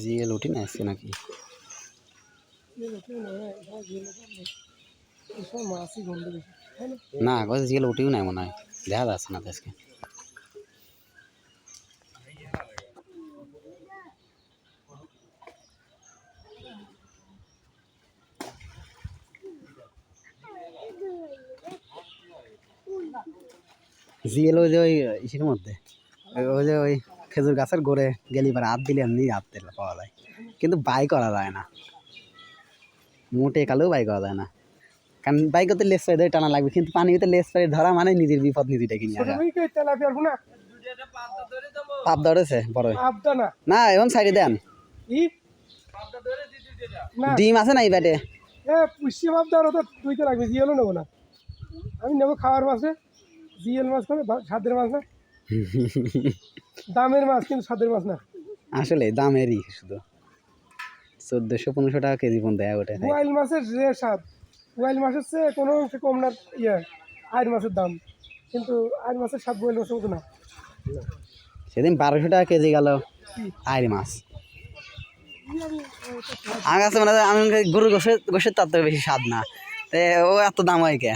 GL উঠি না আসছে নাকি? না কথা জিএল উঠিও নাই মনে হয় দেখা যাচ্ছে না আজকে। জিএল ওই যে ওই ইসের মধ্যে ওই যে ওই খেজুর গাছের গোড়ে গেলি পারে হাত দিলে এমনি হাত দিলে পাওয়া যায়। কিন্তু বাই করা যায় না। মোটে কালেও বাই করা যায় না। কারণ বাই করতে লেস পাই টানা লাগবে কিন্তু পানিতে লেস পাই ধরা মানে নিজের বিপদ নিজে ডেকে নিয়ে পাপ ধরেছে বড় না। এখন সাইডে দেন। ই? ডিম আছে না এই ব্যাটে ওটা দুইতে লাগবে জিএলও নেব না। আমি নেব খাওয়ার মাছে জিএল মাছ করে স্বাদের মাছ না। দামের মাছ কিন্তু স্বাদের মাছ না। আসলে দামেরই শুধু। চোদ্দোশো পনেরোশো টাকা কেজি পর্যন্ত দেয় ওটা ওয়াইল মাছের যে স্বাদ বোয়াইল মাছের চেয়ে কোনো অংশে কম না ইয়ে আয়ের মাছের দাম। কিন্তু আয়ের মাছের স্বাদ বোয়াইল মাছের মতো না। সেদিন বারোশো টাকা কেজি গেল আইরি মাছ। আমার কাছে মানে আমি গরু গোসের গোসের তার বেশি স্বাদ না। তে ও এত দাম হয় কে?